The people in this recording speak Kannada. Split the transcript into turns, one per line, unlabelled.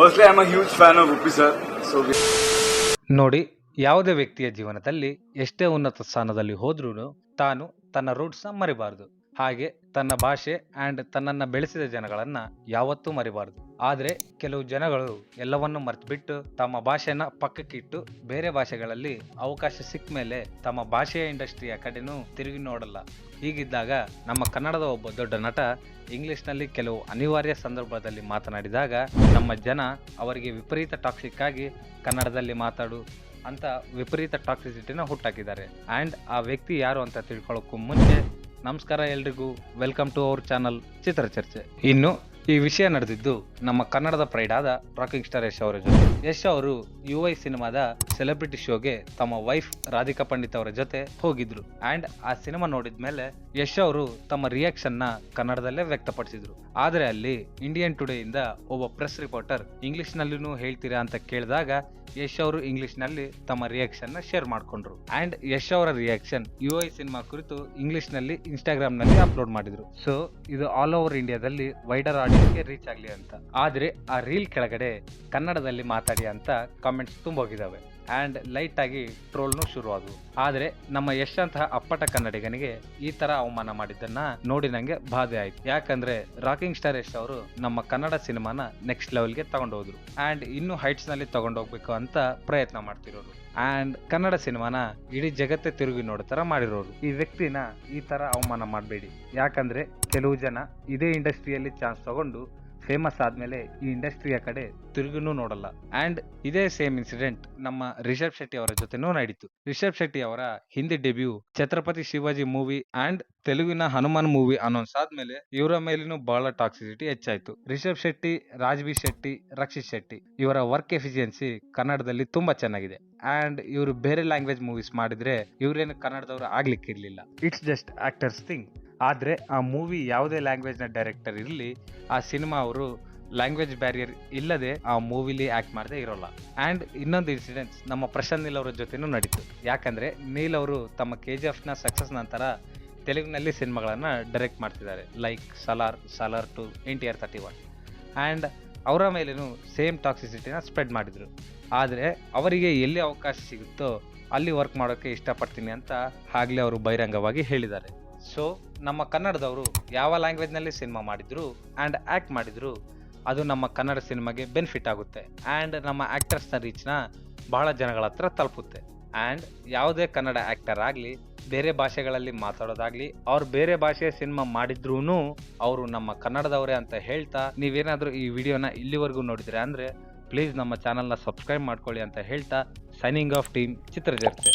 I am a huge fan of. Sir
ನೋಡಿ, ಯಾವುದೇ ವ್ಯಕ್ತಿಯ ಜೀವನದಲ್ಲಿ ಎಷ್ಟೇ ಉನ್ನತ ಸ್ಥಾನದಲ್ಲಿ ಹೋದ್ರೂ ತಾನು ತನ್ನ ರೂಟ್ಸ್ನ ಮರಿಬಾರ್ದು ಹಾಗೆ ತನ್ನ ಭಾಷೆ ಆ್ಯಂಡ್ ತನ್ನನ್ನು ಬೆಳೆಸಿದ ಜನಗಳನ್ನ ಯಾವತ್ತೂ ಮರಿಬಾರ್ದು. ಆದರೆ ಕೆಲವು ಜನಗಳು ಎಲ್ಲವನ್ನು ಮರೆತುಬಿಟ್ಟು ತಮ್ಮ ಭಾಷೆನ ಪಕ್ಕಕ್ಕಿಟ್ಟು ಬೇರೆ ಭಾಷೆಗಳಲ್ಲಿ ಅವಕಾಶ ಸಿಕ್ಕ ಮೇಲೆ ತಮ್ಮ ಭಾಷೆಯ ಇಂಡಸ್ಟ್ರಿಯ ಕಡೆನೂ ತಿರುಗಿ ನೋಡಲ್ಲ. ಹೀಗಿದ್ದಾಗ ನಮ್ಮ ಕನ್ನಡದ ಒಬ್ಬ ದೊಡ್ಡ ನಟ ಇಂಗ್ಲಿಷ್ನಲ್ಲಿ ಕೆಲವು ಅನಿವಾರ್ಯ ಸಂದರ್ಭದಲ್ಲಿ ಮಾತನಾಡಿದಾಗ ನಮ್ಮ ಜನ ಅವರಿಗೆ ವಿಪರೀತ ಟಾಕ್ಸಿಕ್ ಆಗಿ ಕನ್ನಡದಲ್ಲಿ ಮಾತಾಡು ಅಂತ ವಿಪರೀತ ಟಾಕ್ಸಿಸಿಟಿನ ಹುಟ್ಟಾಕಿದ್ದಾರೆ. ಆ್ಯಂಡ್ ಆ ವ್ಯಕ್ತಿ ಯಾರು ಅಂತ ತಿಳ್ಕೊಳ್ಳೋಕ್ಕೂ ಮುಂಚೆ ನಮಸ್ಕಾರ ಎಲ್ರಿಗೂ. Welcome to our channel Chitracharche ಇನ್ನು ಈ ವಿಷಯ ನಡೆದಿದ್ದು ನಮ್ಮ ಕನ್ನಡದ ಪ್ರೈಡ್ ಆದ ರಾಕಿಂಗ್ ಸ್ಟಾರ್ ಯಶ್ ಅವರ ಜೊತೆ. ಯಶ್ ಅವರು ಯು ಐ ಸಿನಿಮಾದ ಸೆಲೆಬ್ರಿಟಿ ಶೋಗೆ ತಮ್ಮ ವೈಫ್ ರಾಧಿಕಾ ಪಂಡಿತ್ ಅವರ ಜೊತೆ ಹೋಗಿದ್ರು. ಅಂಡ್ ಆ ಸಿನಿಮಾ ನೋಡಿದ ಮೇಲೆ ಯಶ್ ಅವರು ತಮ್ಮ ರಿಯಾಕ್ಷನ್ನ ಕನ್ನಡದಲ್ಲೇ ವ್ಯಕ್ತಪಡಿಸಿದ್ರು. ಆದ್ರೆ ಅಲ್ಲಿ ಇಂಡಿಯನ್ ಟುಡೇ ಇಂದ ಒಬ್ಬ ಪ್ರೆಸ್ ರಿಪೋರ್ಟರ್ ಇಂಗ್ಲಿಷ್ ನಲ್ಲಿನೂ ಹೇಳ್ತೀರಾ ಅಂತ ಕೇಳಿದಾಗ ಯಶ್ ಅವರು ಇಂಗ್ಲಿಷ್ನಲ್ಲಿ ತಮ್ಮ ರಿಯಾಕ್ಷನ್ನ ಶೇರ್ ಮಾಡ್ಕೊಂಡ್ರು. ಅಂಡ್ ಯಶ್ ಅವರ ರಿಯಾಕ್ಷನ್ ಯು ಐ ಸಿನಿಮಾ ಕುರಿತು ಇಂಗ್ಲಿಷ್ನಲ್ಲಿ ಇನ್ಸ್ಟಾಗ್ರಾಮ್ನಲ್ಲಿ ಅಪ್ಲೋಡ್ ಮಾಡಿದ್ರು. ಸೊ ಇದು ಆಲ್ ಓವರ್ ಇಂಡಿಯಾದಲ್ಲಿ ವೈಡರ್ ಆಡಿಯನ್ಸ್ಗೆ ರೀಚ್ ಆಗಲಿ ಅಂತ. ಆದರೆ ಆ ರೀಲ್ ಕೆಳಗಡೆ ಕನ್ನಡದಲ್ಲಿ ಮಾತಾಡಿ ಅಂತ ಕಾಮೆಂಟ್ಸ್ ತುಂಬೋಗಿದಾವೆ. ಅಂಡ್ ಲೈಟಾಗಿ ಟ್ರೋಲ್ನು ಶುರುವಾದವು. ಆದರೆ ನಮ್ಮ ಯಶಂತಹ ಅಪ್ಪಟ ಕನ್ನಡಿಗನಿಗೆ ಈ ತರ ಅವಮಾನ ಮಾಡಿದ್ದನ್ನ ನೋಡಿ ನನಗೆ ಬಾಧೆ ಆಯ್ತು. ಯಾಕಂದ್ರೆ ರಾಕಿಂಗ್ ಸ್ಟಾರ್ ಯಶ್ ಅವರು ನಮ್ಮ ಕನ್ನಡ ಸಿನಿಮಾನ ನೆಕ್ಸ್ಟ್ ಲೆವೆಲ್ಗೆ ತಗೊಂಡೋದ್ರು. ಆ್ಯಂಡ್ ಇನ್ನೂ ಹೈಟ್ಸ್ನಲ್ಲಿ ತಗೊಂಡೋಗ್ಬೇಕು ಅಂತ ಪ್ರಯತ್ನ ಮಾಡ್ತಿರೋರು. ಆ್ಯಂಡ್ ಕನ್ನಡ ಸಿನಿಮಾನ ಇಡೀ ಜಗತ್ತೇ ತಿರುಗಿ ನೋಡೋ ಥರ ಮಾಡಿರೋರು. ಈ ವ್ಯಕ್ತಿನ ಈ ತರ ಅವಮಾನ ಮಾಡಬೇಡಿ. ಯಾಕಂದ್ರೆ ಕೆಲವು ಜನ ಇದೇ ಇಂಡಸ್ಟ್ರಿಯಲ್ಲಿ ಚಾನ್ಸ್ ತಗೊಂಡು ಫೇಮಸ್ ಆದ್ಮೇಲೆ ಈ ಇಂಡಸ್ಟ್ರಿಯ ಕಡೆ ತಿರುಗಿನೂ ನೋಡಲ್ಲ. ಅಂಡ್ ಇದೇ ಸೇಮ್ ಇನ್ಸಿಡೆಂಟ್ ನಮ್ಮ ರಿಷಬ್ ಶೆಟ್ಟಿ ಅವರ ಜೊತೆನೂ ನಡೀತು. ರಿಷಬ್ ಶೆಟ್ಟಿ ಅವರ Hindi debut Chhatrapati Shivaji movie and ತೆಲುಗಿನ ಹನುಮಾನ್ ಮೂವಿ ಅನೌನ್ಸ್ ಆದ್ಮೇಲೆ ಇವರ ಮೇಲಿನೂ ಬಹಳ ಟಾಕ್ಸಿಸಿಟಿ ಹೆಚ್ಚಾಯ್ತು. ರಿಷಬ್ ಶೆಟ್ಟಿ ರಾಜ್ಬಿ ಶೆಟ್ಟಿ, ರಕ್ಷಿತ್ ಶೆಟ್ಟಿ ಇವರ ವರ್ಕ್ ಎಫಿಷಿಯನ್ಸಿ ಕನ್ನಡದಲ್ಲಿ ತುಂಬಾ ಚೆನ್ನಾಗಿದೆ. ಅಂಡ್ ಇವರು ಬೇರೆ ಲ್ಯಾಂಗ್ವೇಜ್ ಮೂವೀಸ್ ಮಾಡಿದ್ರೆ ಇವರೇನು ಕನ್ನಡದವರು ಆಗ್ಲಿಕ್ಕಿರ್ಲಿಲ್ಲ. ಇಟ್ಸ್ ಜಸ್ಟ್ ಆಕ್ಟರ್ಸ್ ಥಿಂಗ್ ಆದ್ರೆ ಆ ಮೂವಿ ಯಾವುದೇ ಲ್ಯಾಂಗ್ವೇಜ್ನ ಡೈರೆಕ್ಟರ್ ಇರಲಿ, ಆ ಸಿನಿಮಾ ಅವರು ಲ್ಯಾಂಗ್ವೇಜ್ ಬ್ಯಾರಿಯರ್ ಇಲ್ಲದೆ ಆ ಮೂವಿಲಿ ಆ್ಯಕ್ಟ್ ಮಾಡದೆ ಇರೋಲ್ಲ. ಆ್ಯಂಡ್ ಇನ್ನೊಂದು ಇನ್ಸಿಡೆಂಟ್ಸ್ ನಮ್ಮ ಪ್ರಶಾಂತ್ ನೀಲ್ ಅವರ ಜೊತೆನೂ ನಡೀತು. ಯಾಕಂದರೆ ನೀಲ್ ಅವರು ತಮ್ಮ ಕೆ ಜಿ ಎಫ್ನ ಸಕ್ಸಸ್ ನಂತರ ತೆಲುಗಿನಲ್ಲಿ ಸಿನಿಮಾಗಳನ್ನು ಡೈರೆಕ್ಟ್ ಮಾಡ್ತಿದ್ದಾರೆ. Like Salaar Salaar two N T R thirty one and ಅವರ ಮೇಲೇನು ಸೇಮ್ ಟಾಕ್ಸಿಸಿಟಿನ ಸ್ಪ್ರೆಡ್ ಮಾಡಿದರು. ಆದರೆ ಅವರಿಗೆ ಎಲ್ಲಿ ಅವಕಾಶ ಸಿಗುತ್ತೋ ಅಲ್ಲಿ ವರ್ಕ್ ಮಾಡೋಕ್ಕೆ ಇಷ್ಟಪಡ್ತೀನಿ ಅಂತ ಆಗಲೇ ಅವರು ಬಹಿರಂಗವಾಗಿ ಹೇಳಿದ್ದಾರೆ. ಸೊ ನಮ್ಮ ಕನ್ನಡದವರು ಯಾವ ಲ್ಯಾಂಗ್ವೇಜ್ನಲ್ಲಿ ಸಿನಿಮಾ ಮಾಡಿದ್ರು ಆ್ಯಂಡ್ ಆ್ಯಕ್ಟ್ ಮಾಡಿದ್ರು, ಅದು ನಮ್ಮ ಕನ್ನಡ ಸಿನಿಮಾಗೆ ಬೆನಿಫಿಟ್ ಆಗುತ್ತೆ. ಆ್ಯಂಡ್ ನಮ್ಮ ಆ್ಯಕ್ಟರ್ಸ್ನ ರೀಚ್ನ ಬಹಳ ಜನಗಳ ಹತ್ರ ತಲುಪುತ್ತೆ. ಆ್ಯಂಡ್ ಯಾವುದೇ ಕನ್ನಡ ಆ್ಯಕ್ಟರ್ ಆಗಲಿ, ಬೇರೆ ಭಾಷೆಗಳಲ್ಲಿ ಮಾತಾಡೋದಾಗ್ಲಿ, ಅವ್ರು ಬೇರೆ ಭಾಷೆಯ ಸಿನಿಮಾ ಮಾಡಿದ್ರೂ ಅವರು ನಮ್ಮ ಕನ್ನಡದವರೇ ಅಂತ ಹೇಳ್ತಾ, ನೀವೇನಾದರೂ ಈ ವಿಡಿಯೋನ ಇಲ್ಲಿವರೆಗೂ ನೋಡಿದ್ರೆ ಅಂದರೆ ಪ್ಲೀಸ್ ನಮ್ಮ ಚಾನಲ್ನ ಸಬ್ಸ್ಕ್ರೈಬ್ ಮಾಡ್ಕೊಳ್ಳಿ ಅಂತ ಹೇಳ್ತಾ ಸೈನಿಂಗ್ ಆಫ್ ಟೀಮ್ ಚಿತ್ರಚರ್ಚೆ